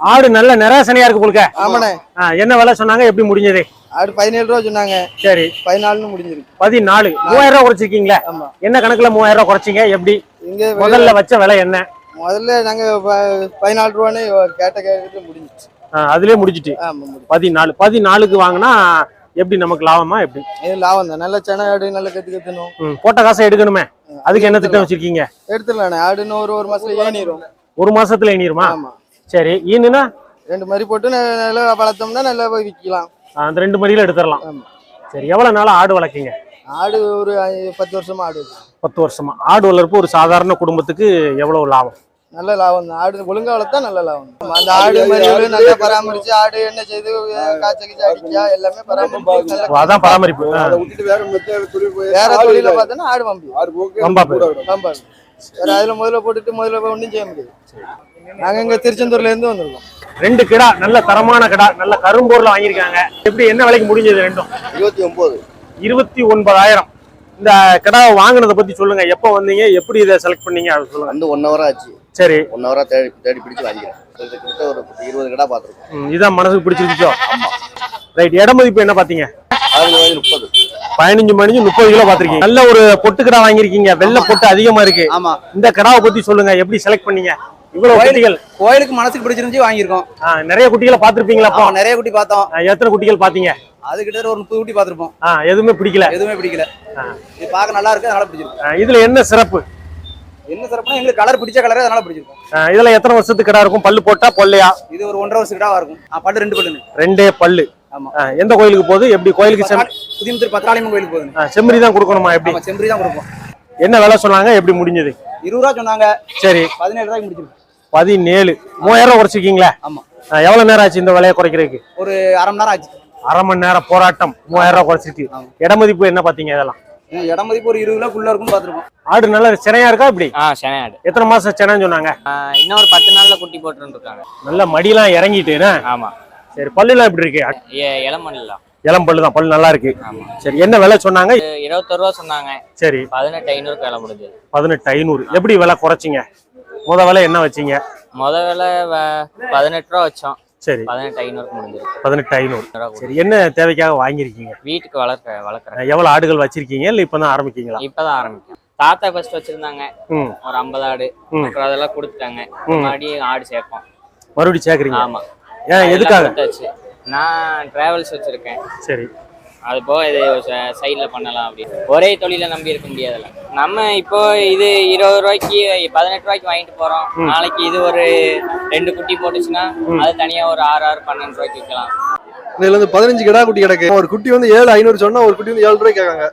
ஆடு நல்ல நிராசனையா இருக்கு போலுக்க ஆமாண்ணே. ஆ, என்ன விலை சொன்னாங்க? எப்படி முடிஞ்சது? ஆடு பதினேழு ரூபா சொன்னாங்க. சரி. பதினாலுன்னு முடிஞ்சிருக்கு. பதினாலு. மூவாயிரம் ரூபாய் குறைச்சிருக்கீங்களா? ஆமா. என்ன கணக்குல மூவாயிரம் ரூபாய் குறைச்சிங்க? எப்படி? இங்க முதல்ல வச்ச விலை என்ன? முதல்ல நாங்க ப- பதினாலு ரூபான்னு கேட்ட கேட்டு முடிஞ்சிச்சு. அதுலயே முடிச்சிட்டு ஆமா முடிஞ்சு பதினாலு. பதினாலுக்கு வாங்கினா எப்படி நமக்கு லாபமா? எப்படி? இது லாபம் தான். நல்ல சென ஆடு நல்ல கத்து கத்தணும் போட்ட காசை எடுக்கணுமே. அதுக்கு என்ன திட்டம் வச்சிருக்கீங்க? எடுத்துடலாண்ணே. ஆடுன்னு ஒரு ஒரு மாசத்துல ஏனிரும் ஒரு மாசத்துல ஆமா. சரி ஈனுனா? ரெண்டு மாதிரி போட்டு நல்லா வளர்த்தோம்னா நல்லா போய் விற்கலாம். அந்த ரெண்டு மணியில எடுத்துடலாம். சரி எவ்வளவு நாளா ஆடு வளர்க்கீங்க? ஆடு ஒரு பத்து வருஷமா ஆடு. பத்து வருஷமா. ஆடு வளர்ப்பு ஒரு சாதாரண குடும்பத்துக்கு எவ்வளவு லாபம்? நல்ல லாபம் தான். ஆடு ஒழுங்கா வளர்த்தா நல்ல லாபம். அந்த ஆடு மாதிரி நல்லா பராமரிச்சு ஆடு என்ன செய்து காய்ச்ச கீச்ச அடிக்கா எல்லாமே நல்லா அதான் பராமரிப்பு. ஆ, வேற தொழில பார்த்தோன்னா ஆடு வம்பி. வம்பா வேற அதுல முதல்ல போட்டுட்டு முதல்ல ஒண்ணும் செய்ய முடியாது. நாங்க இங்க திருச்செந்தூர்ல இருந்து வந்திருக்கோம். ரெண்டு கிடா நல்ல தரமான கிடா நல்ல கரும்பூர்ல வாங்கியிருக்காங்க. எப்படி என்ன விலைக்கு முடிஞ்சது ரெண்டும்? இருபத்தி ஒன்பது. இருபத்தி ஒன்பதாயிரம். இந்த கிடாவை வாங்கினதை பத்தி சொல்லுங்க. எப்போ வந்தீங்க? எப்படி இதை செலக்ட் பண்ணீங்க? அதை சொல்லுங்க. வந்து ஒன் ஹவர் ஆச்சு. சரி. ஒன் ஹவரா தேடி தேடி பிடிச்சு வாங்கிக்கிறேன் கிட்ட ஒரு இருபது கடை பார்த்துருக்கோம். இதான் மனசுக்கு பிடிச்சிருச்சோ ரைட் இட மதிப்பு என்ன பாத்தீங்க வயது முப்பது. பதினஞ்சு மணிக்கு முப்பது கிலோ பாத்திருக்கீங்க நல்ல ஒரு பொட்டு கிடா வாங்கியிருக்கீங்க. வெள்ளை பொட்டு அதிகமா இருக்கு. ஆமா. இந்த கிடாவை பத்தி சொல்லுங்க. எப்படி செலக்ட் பண்ணீங்க? இவ்வளவு குட்டிகள். கோயிலுக்கு மனசுக்கு பிடிச்சிருந்துச்சு வாங்கியிருக்கோம். நிறைய குட்டிகளை பாத்திருப்பீங்களா அப்போ? நிறைய குட்டி பார்த்தோம். எத்தனை குட்டிகள் பாத்தீங்க அது கிட்ட ஒரு முப்பது குட்டி பார்த்திருப்போம். ஆ, எதுவுமே பிடிக்கல. எதுவுமே பிடிக்கல. இது பார்க்க நல்லா இருக்கு அதனால பிடிச்சிருக்கு. இதுல என்ன சிறப்பு? என்ன சிறப்புனா எங்களுக்கு கலர் பிடிச்ச கலரே அதனால பிடிச்சிருக்கும். இதுல எத்தனை வருஷத்துக்கு கிடா இருக்கும்? பல்லு போட்டா பொல்லையா? இது ஒரு ஒன்றரை வருஷம் கிடாவா இருக்கும். பல்லு ரெண்டு பல்லுன்னு ரெண்டே பல்லு. எந்த கோயிலுக்கு போகுது? எப்படி கோயிலுக்கு செம் புதியமுத்தூர் பத்திராளியம்மன் கோயிலுக்கு போகுது செம்மறி தான் கொடுக்கணுமா? எப்படி? செம்பரி தான் கொடுப்போம். என்ன விலை சொன்னாங்க? எப்படி முடிஞ்சது? இருபது ரூபா சொன்னாங்க. சரி. பதினேழு ரூபாய்க்கு முடிச்சிருக்கு பதினேழு. மூவாயிரம் ரூபா குறைச்சிருக்கீங்களா? ஆமா. எவ்வளவு நேரம் ஆச்சு இந்த விலையை குறைக்கிறதுக்கு? ஒரு அரை மணி நேரம் ஆச்சு. அரை மணி நேரம் போராட்டம். மூவாயிரம் ரூபாய் குறைச்சிருக்கு. ஆமா. இட மதிப்பு என்ன பாத்தீங்க இதெல்லாம்? இது இட மதிப்பு ஒரு இருபது கிலோ இருக்கும்னு பார்த்திருக்கோம். ஆடு நல்ல சினையா இருக்கா இப்படி? ஆ எத்தனை மாசம் சென்னைன்னு சொன்னாங்க? இன்னும் ஒரு பத்து நாள்ல குட்டி போட்டுன்னு இருக்காங்க. நல்ல மடியெல்லாம் இறங்கிட்டுன்னு ஆமா. சரி பல்லுலாம் எப்படி இருக்கு? எ- இளமணிலாம் இளம் பல்லு தான் பல்லு நல்லா இருக்கு. சரி என்ன விலை சொன்னாங்க? இருபத்தொரு ரூபா சொன்னாங்க. சரி. பதினெட்டு ஐநூறுக்கு விலை முடிஞ்சது பதினெட்டு ஐநூறு. எப்படி விலை குறைச்சிங்க? முத விலை என்ன வச்சீங்க? முத விலை பதினெட்டு ரூபா வச்சோம். சரி. பதினெட்டு ஐநூறுக்கு முடிஞ்சது பதினெட்டு ஐநூறு. சரி என்ன தேவைக்காக வாங்கியிருக்கீங்க? வீட்டுக்கு வளர்க்க வளர்க்குறேன். எவ்வளவு ஆடுகள் வச்சிருக்கீங்க? இல்ல இப்பதான் ஆரம்பிக்கீங்களா? இப்பதான் ஆரம்பிக்கும். தாத்தா ஃபர்ஸ்ட் வச்சிருந்தாங்க. ஒரு ஐம்பது ஆடு. அப்புறம் அதெல்லாம் கொடுத்துட்டாங்க. மறுபடியும் ஆடு சேர்ப்போம். மறுபடியும் சேர்க்குறீங்க? ஆமா. ஏன் எதுக்காக. நான் டிராவல்ஸ் வச்சிருக்கேன். சரி. அது போக இது சைட்ல பண்ணலாம் அப்படின்னு. ஒரே தொழிலை நம்பி இருக்க முடியாதுல்ல. நம்ம இப்போ இது இருபது ரூபாய்க்கு பதினெட்டு ரூபாய்க்கு வாங்கிட்டு போறோம். நாளைக்கு இது ஒரு ரெண்டு குட்டி போட்டுச்சுன்னா அது தனியா ஒரு ஆறு ஆறு பன்னெண்டு ரூபாய்க்கு விற்கலாம் இதுல இருந்து பதினஞ்சு கிடா குட்டி கிடக்கு. ஒரு குட்டி வந்து ஏழு ஐநூறு சொன்னா ஒரு குட்டி வந்து ஏழு ரூபாய் கேட்காங்க.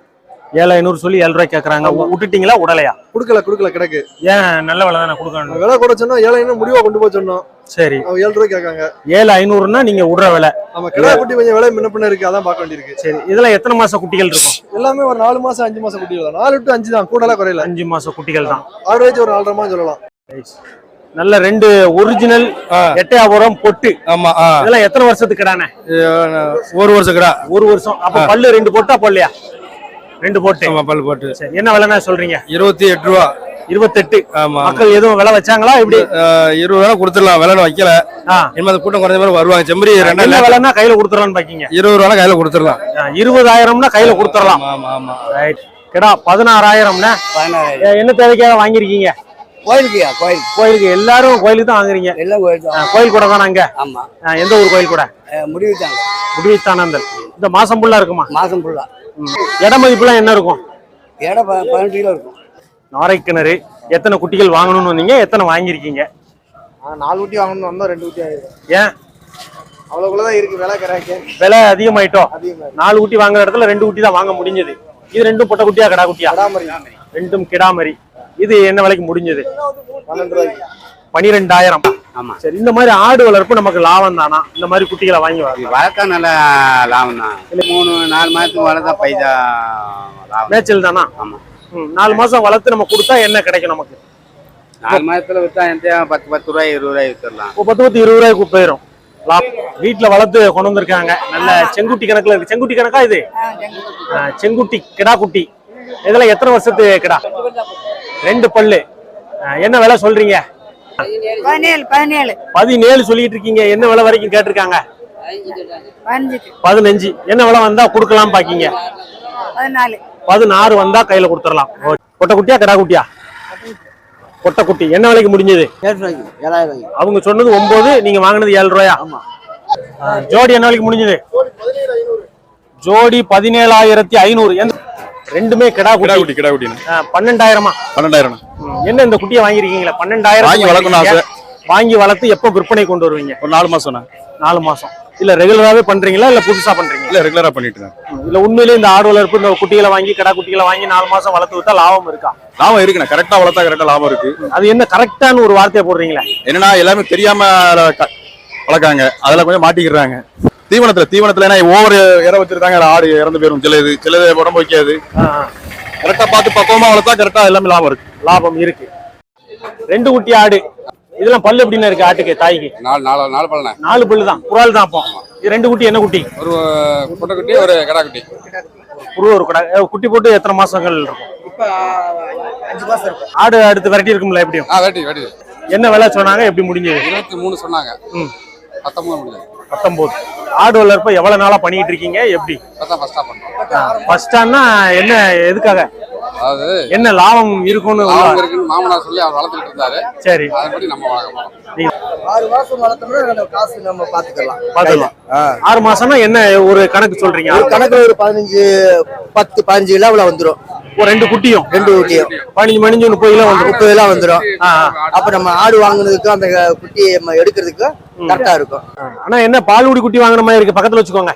ஏழு ஐநூறு சொல்லி ஏழு ரூபாய் கேட்கறாங்க விட்டுட்டீங்களா? உடலையா குடுக்கல குடுக்கல கிடக்கு. ஏன்? நல்ல விலை தானே கொடுக்கணும். விலை கூட சொன்னா ஏழு ஐநூறு முடிவா கொண்டு போய் சொன்னோம். சரி. ஏழு ரூபாய் கேட்காங்க. ஏழு ஐநூறுனா நீங்க விடுற விலை. நம்ம கிடா குட்டி கொஞ்சம் விலை முன்ன இருக்கு அதான் பார்க்க வேண்டியிருக்கு. சரி. இதுல எத்தனை மாசம் குட்டிகள் இருக்கும்? எல்லாமே ஒரு நாலு மாசம் அஞ்சு மாசம் குட்டி தான். நாலு டு அஞ்சு தான் கூடலாம் குறையல. அஞ்சு மாசம் குட்டிகள் தான். ஆவரேஜ் ஒரு நாலரை மாதம் சொல்லலாம். நல்ல ரெண்டு ஒரிஜினல் எட்டயபுரம் பொட்டு. ஆமா இதெல்லாம் எத்தனை வருஷத்துக்கு கிடானே? ஒரு வருஷம் கடா. ஒரு வருஷம். அப்ப பல்லு ரெண்டு போட்டா பொல்லையா? ரெண்டு போட்டு ஆமா பல் போட்டு. சரி என்ன விலைன்னா சொல்றீங்க? இருபத்தி எட்டு ரூபா. இருபத்தெட்டு. ஆமா. மக்கள் எதுவும் விலை வச்சாங்களா இப்படி இருபது வேணா கொடுத்துடலாம். விலை வைக்கல. ஆ. இனிமே அந்த கூட்டம் குறைஞ்ச மாதிரி வருவாங்க. செம்பரி என்ன ரெண்டாயிரம் விலைன்னா கையில கொடுத்துடலாம்னு பாக்கீங்க. இருபது ரூபா கையில கொடுத்துடலாம். இருபதாயிரம்னா கையில கொடுத்துடலாம். ஆமா ஆமா ரைட் கிடா பதினாறாயிரம்னா? ஏ, என்ன தேவைக்காக வாங்கியிருக்கீங்க? கோயிலுக்குயா கோயிலுக்கு. கோயிலுக்கு எல்லாரும் கோயிலுக்கு தான் வாங்குறீங்க? எல்லாம் கோயில் ஆ, கோயில் கூட தானே அங்க? ஆமா. எந்த ஊர் கோயில் கூட? முடிவுட்டாங்க முடிவித்தானந்தல் இந்த மாசம் ஃபுல்லா இருக்குமா? மாசம் ஃபுல்லா இட மதிப்புலாம் என்ன இருக்கும்? இடம் பதினெட்டு கிலோ இருக்கும். நாரை கிணறு எத்தனை குட்டிகள் வாங்கணும்னு வந்தீங்க எத்தனை வாங்கியிருக்கீங்க? நாலு குட்டி வாங்கணும் வந்தா ரெண்டு குட்டி ஆயிடும் ஏன்? அவ்வளவுக்குள்ளதான் இருக்கு விலை கிடக்கு விலை அதிகமாயிட்டோ? அதிகமா நாலு குட்டி வாங்குற இடத்துல ரெண்டு குட்டி தான் வாங்க முடிஞ்சது. இது ரெண்டும் பொட்டை குட்டியா கடா குட்டியா? கிடாமரி. ரெண்டும் கிடாமரி. இது என்ன விலைக்கு முடிஞ்சது? பனிரெண்டாயிரம் ஆமா. சரி இந்த மாதிரி ஆடு வளர்ப்பு நமக்கு லாபம் தானா? இந்த மாதிரி குட்டிகளை வாங்கி வளர்த்தா? நல்ல லாபம் தான். மூணு நாலு மாதத்துக்கு வளர்த்தா பைசா லாபம். மேய்ச்சல் தானா? ஆமா. நாலு மாசம் வளர்த்து நம்ம கொடுத்தா என்ன கிடைக்கும் நமக்கு? நாலு மாதத்துல வித்தா எந்த பத்து பத்து ரூபாய் இருபது ரூபாய் வித்துடலாம். இப்போ பத்து பத்து இருபது ரூபாய்க்கு போயிடும் லாபம் வீட்டுல வளர்த்து கொண்டு வந்திருக்காங்க. நல்ல செங்குட்டி கணக்குல இருக்கு. செங்குட்டி கணக்கா இது? செங்குட்டி. கிடா குட்டி. இதெல்லாம் எத்தனை வருஷத்து கிடா? ரெண்டு பல்லு. என்ன விலை சொல்றீங்க? பதினேழு சொல்லிட்டு இருக்கீங்க. என்ன விலை வரைக்கும் கேட்டிருக்காங்க? பதினஞ்சு. என்ன விலை வந்தா கொடுக்கலாம் பாக்கீங்க? பதினாறு வந்தா கையில கொடுத்துடலாம். கொட்டை குட்டியா கடா குட்டியா? கொட்டை. என்ன விலைக்கு முடிஞ்சது? அவங்க சொன்னது ஒன்பது நீங்க வாங்கினது ஏழு ரூபாயா? ஜோடி என்ன விலைக்கு முடிஞ்சது? ஜோடி பதினேழாயிரத்தி ஐநூறு. ரெண்டுமே கிடா கிடா குட்டி குட்டி கிடா குட்டின்னு. ஆ, பன்னெண்டாயிரமா. பன்னெண்டாயிரம் என்ன இந்த குட்டியை வாங்கிருக்கீங்களா? பன்னெண்டாயிரம் வாங்கி வளர்க்கணும் ஆசை. வாங்கி வளர்த்து எப்போ விற்பனை கொண்டு வருவீங்க? ஒரு நாலு மாசம் நாலு மாசம். இல்ல ரெகுலராகவே பண்றீங்களா? இல்ல புதுசா பண்றீங்களா? இல்ல ரெகுலரா பண்ணிட்டு இருக்கேன் இல்ல உண்மையிலேயே இந்த ஆடு வளர்ப்பு இந்த குட்டிகளை வாங்கி கடா குட்டிகளை வாங்கி நாலு மாசம் வளர்த்து விட்டா லாபம் இருக்கா? லாபம் இருக்குண்ணே. கரெக்டா வளர்த்தா கரெக்டா லாபம் இருக்கு. அது என்ன கரெக்டான ஒரு வார்த்தையை போடுறீங்களே? என்னன்னா எல்லாமே தெரியாம வளர்க்காங்க அதுல கொஞ்சம் மாட்டிக்கிறாங்க தீவனத்துல தீவனத்துல ஏன்னா ஒவ்வொரு இற வச்சிருக்காங்க ஆடு இறந்து போயிரும். சிலது சிலது உடம்பு வைக்காது. கரெக்டா பார்த்து பக்குவமா வளர்த்தா கரெக்டா எல்லாமே லாபம் இருக்கு. லாபம் இருக்கு. ரெண்டு குட்டி ஆடு. இதெல்லாம் பல்லு எப்படின்னு இருக்கு ஆட்டுக்கு தாய்க்கு? நாலு நாலு நாலு பழனே நாலு பல்லு தான். குரால் தான் அப்போ. இது ரெண்டு குட்டி என்ன குட்டி? ஒரு குட்டைக்குட்டி ஒரு கடா குட்டி. குரு ஒரு கடை குட்டி போட்டு எத்தனை மாசங்கள் இருக்கும்? அஞ்சு மாசம் இருக்கும். ஆடு அடுத்து வெரைட்டி இருக்கும்ல எப்படியும்? ஆ வெட்டி வெட்டி என்ன விலை சொன்னாங்க எப்படி முடிஞ்சது? இருபத்தி மூணு சொன்னாங்க. ம். பத்தொன்பது முடிஞ்சது. பத்தொன்பது. ஆடு வளர்ப்ப எவ்வளவு நாளா பண்ணிட்டு இருக்கீங்க? எப்படி? ஃபர்ஸ்டானா என்ன எதுக்காக? என்ன லாபம் இருக்கும்னு மாமனார் சொல்லி அவர் வளர்த்துக்கிட்டு இருந்தாரு. சரி. அதன்படி நம்ம ஆறு மாசம் வளர்த்தோம்னா நம்ம காசு நம்ம பாத்துக்கலாம். பாத்துக்கலாம். ஆறு மாசம்னா என்ன ஒரு கணக்கு சொல்றீங்க? ஒரு கணக்குல ஒரு பதினஞ்சு பத்து பதினஞ்சு கிலோவில் வந்துடும் ஒரு ரெண்டு குட்டியும்? ரெண்டு ஊட்டியும் பதினஞ்சு மணிஞ்சு முப்பது கிலோ வந்துடும் முப்பது கிலோ வந்துடும். அப்ப நம்ம ஆடு வாங்குனதுக்கு அந்த குட்டியை நம்ம எடுக்கிறதுக்கு கரெக்டா இருக்கும். ஆனா என்ன பால்குடி குட்டி வாங்குற மாதிரி இருக்கு. பக்கத்துல வச்சுக்கோங்க.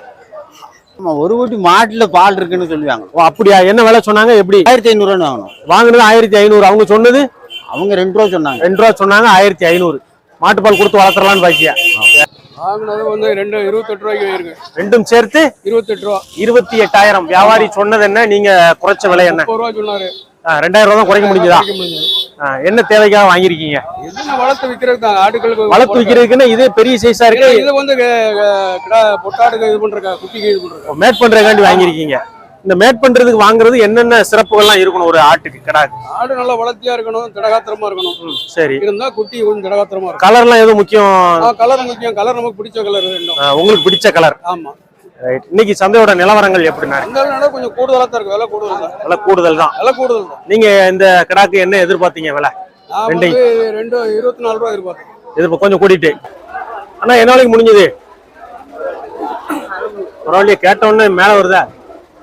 ஒரு ஊட்டி மாட்டுல பால் இருக்குன்னு சொல்லுவாங்க. ஓ அப்படியா? என்ன விலை சொன்னாங்க? எப்படி? ஆயிரத்தி ஐநூறுவான்னு வாங்கணும். வாங்குனது ஆயிரத்தி ஐநூறு. அவங்க சொன்னது? அவங்க ரெண்டு ரூபா சொன்னாங்க. ரெண்டு ரூபா சொன்னாங்க ஆயிரத்தி ஐநூறு. மாட்டுப்பால் கொடுத்து வளர்த்துறலாம்னு பாக்கியா? வாங்கினது வந்து ரெண்டு இருபத்தெட்டு ரூபாய்க்கு இருக்கு ரெண்டும் சேர்த்து இருபத்தெட்டு ரூபா. இருபத்தி எட்டாயிரம். வியாபாரி சொன்னது என்ன நீங்க குறைச்ச விலை என்ன? ரூபா சொன்னாரு. ரெண்டாயிரம் ரூபா தான் குறைக்க முடிஞ்சதா? என்ன தேவைக்காக வாங்கியிருக்கீங்க? எதுன்னு வளர்த்து விற்கிறது தான் ஆட்டுகளுக்கு வளர்த்து விற்கிறதுக்குன்னு இது பெரிய சைஸா இருக்கு. இது வந்து பொட்டாடுக்கு இது பண்றக்கா குட்டிக்கு இது மேட் பண்றதுக்காண்டி வாங்கியிருக்கீங்க. இந்த மேட் பண்றதுக்கு வாங்குறது என்னென்ன சிறப்புகள்லாம் இருக்கணும் ஒரு ஆட்டுக்கு கிடாக்கு? ஆடு நல்லா வளர்த்தியா இருக்கணும் திடகாத்திரமா இருக்கணும். சரி. இருந்தா குட்டி கொஞ்சம் திடகாத்திரமா இருக்கும். கலர்லாம் எதுவும் முக்கியம்? கலர் முக்கியம். கலர் நமக்கு பிடிச்ச கலர் வேண்டும் உங்களுக்கு பிடிச்ச கலர். ஆமா. ரைட் இன்னைக்கு சந்தையோட நிலவரங்கள் எப்படின்னா கொஞ்சம் கூடுதலா தான் இருக்கு. விலை கூடுதல் தான். விலை கூடுதல் தான். விலை கூடுதல் தான். நீங்க இந்த கிடாக்கு என்ன எதிர்பார்த்தீங்க விலை. வந்து ரெண்டு இருபத்தி நாலு ரூபா எதிர்பார்த்தேன். இது கொஞ்சம் கூட்டிட்டு. அண்ணா என்ன முடிஞ்சது? பரவாயில்லையே கேட்டோன்னு மேல வருதா?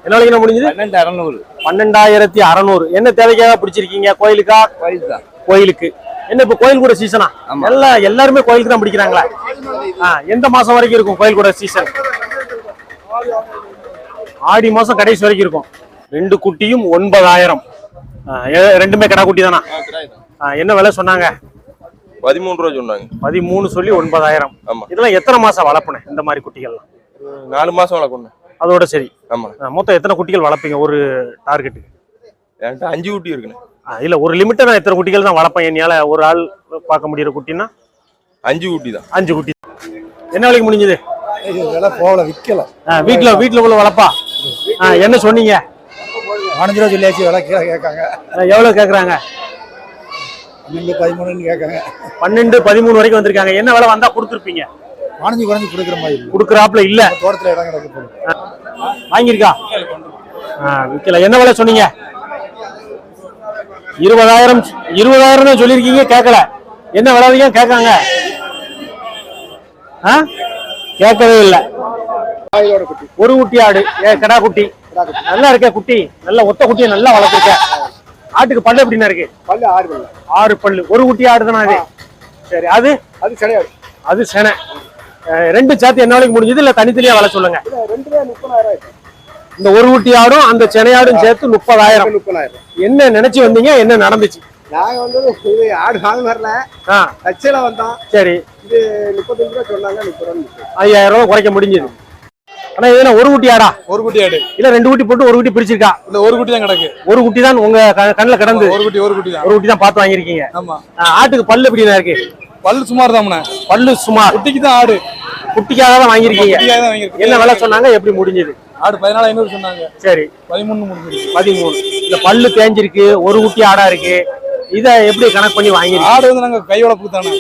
என்ன நாளைக்கு முடிஞ்சது? பன்னெண்டு அறநூறு. பன்னெண்டாயிரத்தி அறநூறு. என்ன தேவைக்காக பிடிச்சிருக்கீங்க? கோயிலுக்கா? கோயில் தான். கோயிலுக்கு. என்ன இப்ப கோயில் கூட சீசனா எல்லாம் எல்லாருமே கோயிலுக்கு தான் பிடிக்கிறாங்களா? எந்த மாசம் வரைக்கும் இருக்கும் கோயில் கூட சீசன் ஆடி மாசம் கடைசி வரைக்கும் இருக்கும். ரெண்டு குட்டியும் ஒன்பதாயிரம். ரெண்டுமே கடா குட்டி தானா? என்ன விலை சொன்னாங்க? பதிமூணு ரூபா சொன்னாங்க. பதிமூணு சொல்லி ஒன்பதாயிரம். இதெல்லாம் எத்தனை மாசம் வளர்ப்புனே இந்த மாதிரி குட்டிகள்லாம்? நாலு மாசம் வளர்க்கணும் அதோட சரி. ஆமா. மொத்தம் எத்தனை குட்டிகள் வளர்ப்பீங்க ஒரு டார்கெட்டுக்கு என்கிட்ட அஞ்சு ஊட்டி இருக்குண்ணே. இல்ல ஒரு லிமிட்டை நான் எத்தனை குட்டிகள் தான் வளர்ப்பேன்? என்னால ஒரு ஆள் பார்க்க முடியிற குட்டின்னா? அஞ்சு ஊட்டி தான். அஞ்சு குட்டி. என்ன விலைக்கு முடிஞ்சது? விலை போகல விற்கல ஆ, வீட்ல வீட்ல உள்ள வளர்ப்பா என்ன சொன்னீங்க? பதினஞ்சு ரூபா சொல்லியாச்சு விலை கீழே கேட்காங்க. பன்னெண்டு பதிமூணுன்னு கேட்காங்க. பன்னெண்டு பதிமூணு வரைக்கும் வந்திருக்காங்க. என்ன விலை வந்தா கொடுத்துருப்பீங்க? பதினஞ்சு குறைஞ்சு கொடுக்குற மாதிரி கொடுக்குறாப்புல இல்ல. தோட்டத்தில் இடம் கிடக்கு வாங்கியிருக்கா? ஆ, விக்கல. என்ன விலை சொன்னீங்க? இருபதாயிரம் இருபதாயிரம் தான் சொல்லியிருக்கீங்க கேட்கல. என்ன விலையும் கேட்காங்க ஆ? கேட்கவே இல்லை. ஒரு குட்டி ஆடு. ஏ கடா குட்டி. நல்லா இருக்கே குட்டி. நல்ல ஒத்த குட்டியை நல்லா வளர்த்துருக்க. ஆட்டுக்கு பல்லு எப்படின்னா இருக்கு? பல்லு ஆறு பல்லு. ஆறு பல்லு. ஒரு குட்டி ஆடு தானே அது சரி அது? அது கிடையாது அது செனை. ரெண்டு சேர்த்து என்ன நாளைக்கு முடிஞ்சது. இல்ல தனித்தனியா வள சொல்லுங்க. இந்த ஒரு குட்டி ஆடும் அந்த செனையாடும் சேர்த்து முப்பதாயிரம். முப்பதாயிரம். என்ன நினைச்சு வந்தீங்க? என்ன நடந்துச்சு? நாங்க வந்து இது ஆடு வாங்க வரல. தச்சையில வந்தோம். சரி. இது முப்பத்தஞ்சு ரூபா சொன்னாங்க முப்பது ரூபா ஐயாயிரம் ரூபாய் குறைக்க முடிஞ்சது. ஆனா இது என்ன ஒரு குட்டி ஆடா? ஒரு குட்டி ஆடு. இல்ல ரெண்டு குட்டி போட்டு ஒரு குட்டி பிரிச்சிருக்கா? இந்த ஒரு குட்டி தான் கிடக்கு. ஒரு குட்டி தான் உங்க க- கண்ணுல கிடந்து. ஒரு குட்டி ஒரு குட்டி தான். ஒரு குட்டி தான் பார்த்து வாங்கியிருக்கீங்க. ஆமா. ஆட்டுக்கு பல்லு எப்படிண்ணா இருக்கு? பல்லு சுமார் தாமண்ணே பல்லு சுமார். குட்டிக்கு தான் ஆடு. குட்டிக்காக தான் வாங்கியிருக்கீங்க. குட்டிக்காக தான் வாங்கியிருக்கு. என்ன விலை சொன்னாங்க? எப்படி முடிஞ்சது? ஆடு பதினாலு ஐநூறு சொன்னாங்க. சரி. பதிமூணு முடிஞ்சிருக்கு பதிமூணு. இந்த பல்லு தேஞ்சிருக்கு ஒரு குட்டி ஆடா இருக்கு. இதை எப்படி கணக்கு பண்ணி வாங்கிருக்கீங்க ஆடு வந்து நாங்க கை வளர்ப்பு தானே.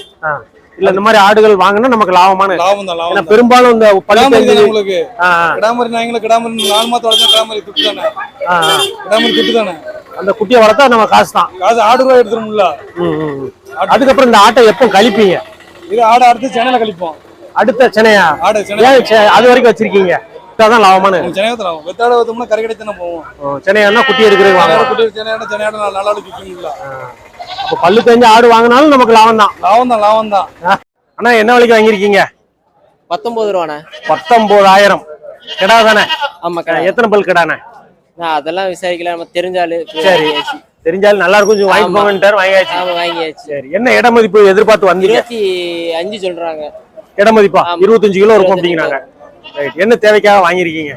இல்ல இந்த மாதிரி ஆடுகள் வாங்கினா நமக்கு லாபமான லாபம் தான் லாபம் பெரும்பாலும் இந்த தெரிஞ்சு உங்களுக்கு? கிடாமரி நாய்ங்கள கிடாமரி நாலு மாதம் வளர்த்தா கிடாமரி துட்டு தானே. கிடாமரி துட்டு தானே? அந்த குட்டியை வளர்த்தா நம்ம காசு தான். காசு ஆடு ரூபாய் எடுத்துரும்ல ம், ம், ம். அதுக்கப்புறம் இந்த ஆட்டை எப்போ கழிப்பீங்க? இது ஆடு அடுத்து சென்னையில கழிப்போம். அடுத்த சென்னையா? ஆடு சென்னை அது வரைக்கும் வச்சிருக்கீங்க? தான் லாபமான சென்னையை தரோம் வெத்தாட வைத்தோம்னா கரை தானே போவோம். சென்னையானா குட்டி எடுக்கிறது வாங்க. குட்டி சென்னையாட சென்னையாட நாலு நாள் விற்கணும்ல அப்போ பல்லு தெரிஞ்ச ஆடு வாங்கினாலும் நமக்கு லாபம் தான். லாபம் தான் லாபம் தான். அண்ணா என்ன விலைக்கு வாங்கியிருக்கீங்க? பத்தொன்பது ரூபாண்ணே. பத்தொன்பதாயிரம். கிடா தானே? ஆமா ஆ, எத்தனை பல் கிடானே நான் அதெல்லாம் விசாரிக்கல நம்ம தெரிஞ்சாலு. சரி. தெரிஞ்சாலும் நல்லா இருக்கும் கொஞ்சம் வாங்கி. போங்கன்ட்டார் வாங்கியாச்சு. வாங்கியாச்சு. சரி என்ன இட மதிப்பு எதிர்பார்த்து வந்தீங்க? இருபத்தி அஞ்சு சொல்றாங்க. இட மதிப்பா. இருபத்தஞ்சு கிலோ இருக்கும் 25 அப்படிங்கிறாங்க. ரைட் என்ன தேவைக்காக வாங்கியிருக்கீங்க?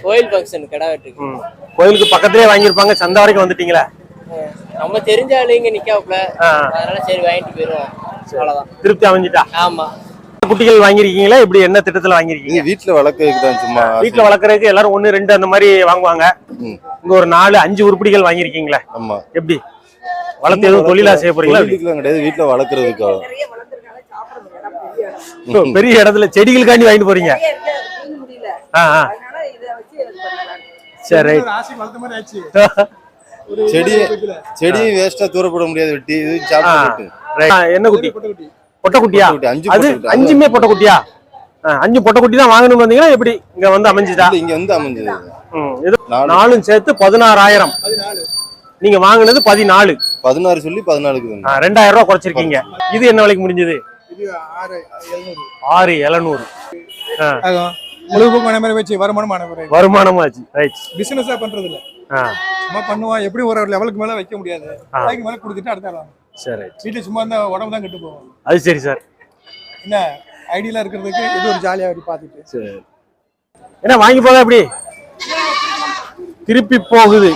கோயில் ஃபங்க்ஷன் கடை வெட்டுக்கு. ம். கோயிலுக்கு பக்கத்துலயே வாங்கியிருப்பாங்க சந்தை வரைக்கும் வந்துட்டீங்களா? நம்ம தெரிஞ்ச ஆளு இங்க நிக்காப்ல. அதனால சரி வாங்கிட்டு போயிருவோம். அவ்வளவுதான். திருப்தி அமைஞ்சிட்டா? ஆமா. குட்டிகள் வாங்கியிருக்கீங்களா? இப்படி என்ன திட்டத்துல வாங்கியிருக்கீங்க? வீட்டுல வளர்க்கறதுக்கு தான் சும்மா வீட்டுல வளர்க்கறதுக்கு எல்லாரும் ஒண்ணு ரெண்டு அந்த மாதிரி வாங்குவாங்க. இங்க ஒரு நாலு அஞ்சு உருப்படிகள் வாங்கியிருக்கீங்களா? ஆமா. எப்படி? வளர்த்து எதுவும் தொழிலா செய்ய போறீங்களா? தொழிலுக்குலாம் கிடையாது வீட்டுல வளர்க்கறதுக்காக ஓ, பெரிய இடத்துல செடிகளுக்காண்டி வாங்கிட்டு போறீங்க? ஆ ஆ. சரி செடி செடியும் வேஸ்டா தூரப்பட முடியாது வெட்டி இது சாப்பிட்டு என்ன குட்டி? பொட்டை குட்டியா பொட்டை குட்டி, அஞ்சு அது. அஞ்சுமே பொட்டை குட்டியா ஆ, அஞ்சு பொட்டை குட்டி தான் வாங்கணும் வந்தீங்கன்னா எப்படி இங்க வந்து அமைஞ்சுதா? இல்ல, இங்க வந்து அமைஞ்சது. நாலும் சேர்த்து பதினாறாயிரம். நீங்க வாங்குனது பதினாலு. பதினாறு சொல்லி பதினாலுக்கு ரெண்டாயிரம் ரூபாய் குறைச்சிருக்கீங்க. இது என்ன விலைக்கு முடிஞ்சது? இது ஆறு எழுநூறு. ஆறு எழுநூறு. ஆகும் முழுக்க மன மாதிரி வச்சு வருமானம் மன மாதிரி வருமானமாச்சு ரைட் பிசினஸா பண்றது இல்ல சும்மா பண்ணுவான் எப்படி ஒரு லெவலுக்கு மேல வைக்க முடியாது. அதுக்கு மேல கொடுத்துட்டு அடுத்த சரி. வீட்டுல சும்மா இருந்தா உடம்பு தான் கெட்டு போகும். அது சரி சார். என்ன ஐடியில இருக்கிறதுக்கு இது ஒரு ஜாலியா அப்படி பார்த்துட்டு. சரி. என்ன வாங்கி போக எப்படி? திருப்பி போகுது.